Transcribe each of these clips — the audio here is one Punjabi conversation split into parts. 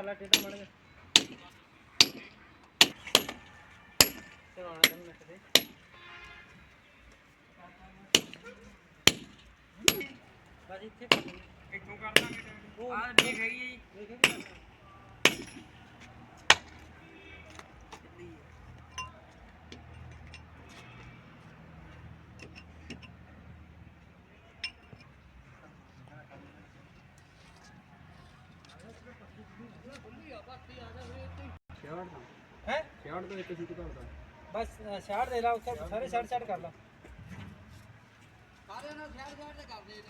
ਕਰ ਲੈ ਟੇਢਾ ਮੜ ਕੇ ਚਲੋ ਆਣਾ ਤੈਨੂੰ ਨੱਕ ਦੇ। ਬਸ ਇੱਥੇ। ਇੱਥੋਂ ਕਰ ਦਾਂਗੇ ਆ ਦੇਖ ਹੈਗੀ ਜੀ। ਦੇਖੇ ਕਿ ਕਰਨਾ? ਹੈਂ? ਸ਼ਾਰਟ ਦਾ ਇੱਕ ਸੀਟ ਕਰਦਾ ਬਸ ਸ਼ਾਟ ਦੇ ਲਾ ਉੱਥੇ ਸਾਰੇ ਸ਼ਾਟ ਸ਼ਾਟ ਕਰ ਲਾ। ਸਾਰੇ ਨਾਲ ਸ਼ਾਰਟ ਸ਼ਾਰਟ ਕਰ ਦੇ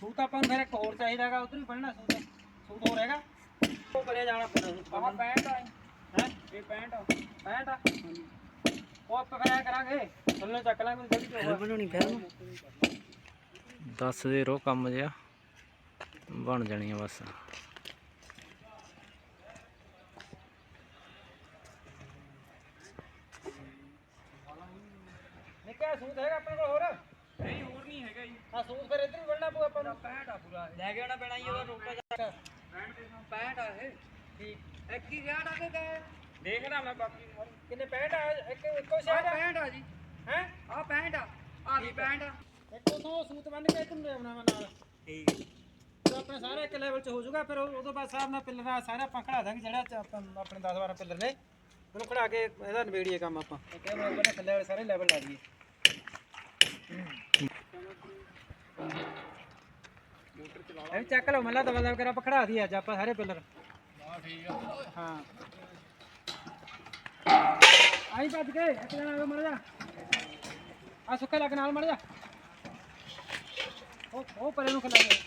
ਸੂਟ ਆਪਾਂ ਨੂੰ ਫਿਰ ਇੱਕ ਹੋਰ ਚਾਹੀਦਾਗਾ ਉਧਰ ਹੀ ਬਣਨਾ ਸੂਟ। ਸੂਟ ਹੋਰ ਹੈਗਾ। ਉਹ ਕਰਿਆ ਜਾਣਾ ਪੈਣਾ ਸੂਟ ਆਹ ਪੈਂਟ ਆ। ਹੈ? ਇਹ ਪੈਂਟ ਆ। ਪੈਂਟ ਆ? ਉਹ ਆਪਾਂ ਫਿਰ ਐਂ ਕਰਾਂਗੇ ਥੱਲੇ ਚੱਕ ਲਾਂਗੇ ਜਲਦੀ ਤੋਂ ਬਣਾਉਣੀ ਫਿਰ ਦੱਸ ਦੇ ਰੋ ਕੰਮ ਜਿਆ ਬਣ ਜਾਣੀ ਆ ਬਸ। ਨਿੱਕਾ ਸੂਟ ਹੈਗਾ ਆਪਣੇ ਕੋਲ ਹੋਰ? ਨਹੀਂ ਹੋਰ ਨਹੀਂ ਹੈਗਾ ਜੀ। ਆ ਸੂਟ ਫਿਰ ਇੱਧਰ ਹੀ ਬਣਨਾ ਪਊ ਆਪਾਂ ਨੂੰ। ਪੈਂਟ ਆ ਪੂਰਾ ਲੈ ਕੇ ਆਉਣਾ ਪੈਣਾ ਜੀ ਉਹਦਾ ਰੋਕਾ ਜਾ ਪੈਂਟ ਦੇ ਨਾਲ ਪੈਂਟ ਆ ਇਹ। ਠੀਕ। ਇੱਕ ਹੀ ਸ਼ਾਰਟ ਆ ਕੇ ਗਏ ਦੇਖਦਾ ਮੈਂ ਬਾਕੀ ਕਿੰਨੇ ਪੈਂਟ ਆ? ਇੱਕ ਇੱਕੋ ਸ਼ਾਟ ਆ? ਪੈਂਟ ਆ ਜੀ। ਹੈ? ਆਹ ਪੈਂਟ ਆ। ਆਹ ਵੀ ਪੈਂਟ ਆ। ਇੱਕੋ ਤੋਂ ਸੂਟ ਬੰਨ ਕੇ ਤੈਨੂੰ ਲਿਆਉਣਾ ਵਾ ਨਾਲ। ਠੀਕ ਤੇ ਆਪਣੇ ਇੱਕ ਲੈਵਲ 'ਚ ਹੋ ਜਾਊਗਾ, ਫਿਰ ਉਹ- ਉਦੋਂ ਬਾਅਦ ਸਾਹਿਬ ਨਾਲ ਪਿੱਲਰਾਂ ਸਾਰੇ ਆਪਾਂ ਖੜਾ ਦਾਂਗੇ, ਜਿਹੜਾ ਚ ਆਪਾਂ ਆਪਣੇ 10 12 ਪਿੱਲਰ ਨੇ। ਉਹਨੂੰ ਖੜਾ ਕੇ ਇਹਦਾ ਨਵੇੜੀਏ ਕੰਮ ਆਪਾਂ। ਇੱਕ ਇਹ ਬਰਾਬਰ ਥੱਲੇ ਵਾਲੇ ਸਾਰੇ ਲੈਵਲ ਲਾ ਦਈਏ ਇਹ ਵੀ ਚੱਕ ਲਓ, ਮੱਲਾ ਦਵਾ ਦਵਾ ਕਰ, ਆਪਾਂ ਖੜਾ ਦਈਏ ਅੱਜ ਆਪਾਂ ਸਾਰੇ ਪਿੱਲਰ। ਹਾਂ। ਆਈ ਭੱਜ ਕੇ, ਇੱਕ ਜਣਾ ਮਰ ਜਾ ਆ ਸੁੱਕਾ ਲੱਗ ਨਾਲ ਮਰ ਜਾ ਉਹ ਉਹ ਪਰੇ ਨੂੰ ਖਲਾ ਦੇ।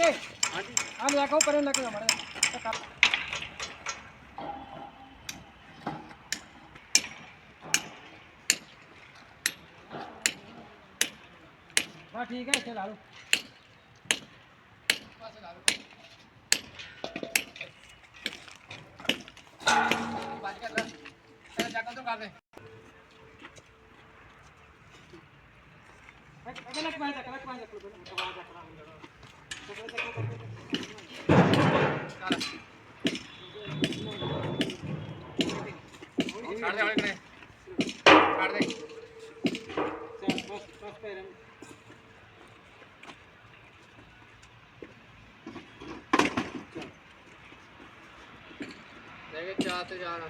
ਠੀਕ ਹੈ ਹਾਂਜੀ ਆ ਲਿਆ ਕੋ ਪਰੇ ਨੂੰ ਲੱਗ ਜਾ ਮਰ ਕਰ। ਬਾ ਠੀਕ ਹੈ, ਇੱਥੇ ਲਾ ਲਓ। ਬਾਜ ਕਰ ਲੈ ਚੱਲ ਚੱਕਲ ਤੋਂ ਕਰ ਦੇ ਅਗਰ ਲੱਗ ਪਾਏ ਚੱਕ ਲੱਗ ਪਾਏ ਚੱਕ ਲਓ ਆਵਾਜ਼ ਚੱਕ ਲਾ ਚੱਲ ਛੱਡ ਦੇ ਵਾਲੇ ਕਰੇ ਛੱਡ ਦੇ ਚੱਲ ਬਸ ਬਸ ਪੈਰਾਂ ਲੈ ਕੇ ਚਾਰ ਤੇ ਚਾਰ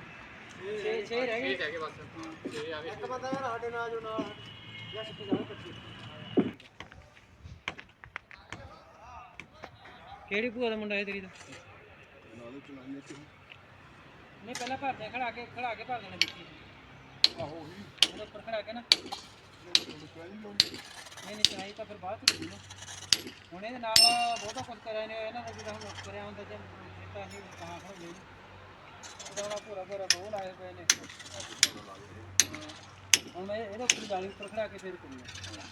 ਛੇ ਛੇ ਰਹਿ ਗਏ। ਠੀਕ ਹੈਗੇ ਬਸ। ਛੇ ਆ ਗਏ ਇੱਕ ਬੰਦਾ ਯਾਰ ਸਾਡੇ ਨਾਲ ਜੋ ਨਾਲ। ਜਾਂ ਸਿੱਧੇ ਜਾਓ ਪੱਛੀ ਕਿਹੜੀ ਭੂਆ ਦਾ ਮੁੰਡਾ ਹੈ ਤੇਰੀ ਦਾ? ਨਹੀਂ ਪਹਿਲਾਂ ਭਰਦੇ ਆ, ਖੜਾ ਕੇ ਖੜਾ ਕੇ ਭਰ ਦੇਣਾ ਵਿੱਚੀ। ਆਹੋ ਉਹਦੇ ਉੱਪਰ ਖੜਾ ਕੇ ਨਾ। ਨਹੀਂ ਨਹੀਂ ਚਾਹੀ ਤਾਂ ਫਿਰ ਬਾਅਦ ਚ ਦੇਣਾ ਹੁਣ ਇਹਦੇ ਨਾਲ ਬਹੁਤਾ ਕੁਝ ਕਰਿਆ ਨੇ ਇਹਨਾਂ ਦਾ ਜਿਹੜਾ ਹੁਣ ਕਰਿਆ ਹੁੰਦਾ ਜੇ ਤਾਂ ਅਸੀਂ ਕਹਾਂ ਖੜ ਗਏ ਉਹਦਾ ਹੁਣ ਪੂਰਾ ਪੂਰਾ ਬੋਲ ਆਏ ਪਏ ਨੇ। ਹੁਣ ਮੈਂ ਇਹਦੇ ਉੱਪਰ ਜਾਲੀ ਉੱਪਰ ਖੜਾ ਕੇ ਫੇਰ ਕਰੂੰਗਾ